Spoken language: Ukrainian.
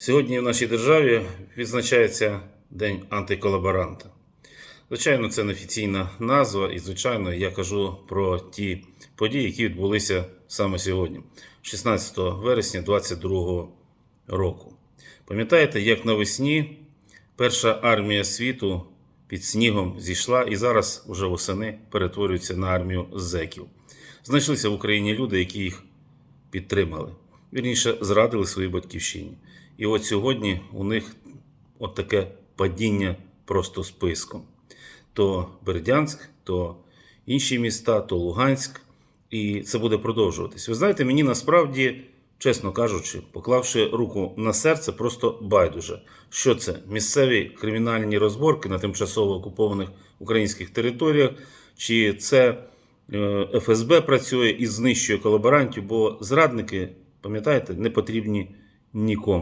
Сьогодні в нашій державі відзначається День антиколаборанта. Звичайно, це неофіційна назва, і, звичайно, я кажу про ті події, які відбулися саме сьогодні, 16 вересня 2022 року. Пам'ятаєте, як навесні перша армія світу під снігом зійшла і зараз уже восени перетворюється на армію зеків. Знайшлися в Україні люди, які їх підтримали. Вірніше, зрадили своїй батьківщині. І от сьогодні у них от таке падіння просто списком. То Бердянськ, то інші міста, то Луганськ. І це буде продовжуватись. Ви знаєте, мені насправді, чесно кажучи, поклавши руку на серце, просто байдуже. Що це? Місцеві кримінальні розборки на тимчасово окупованих українських територіях, чи це е, ФСБ працює і знищує колаборантів, бо зрадники, пам'ятаєте, не потрібні нікому.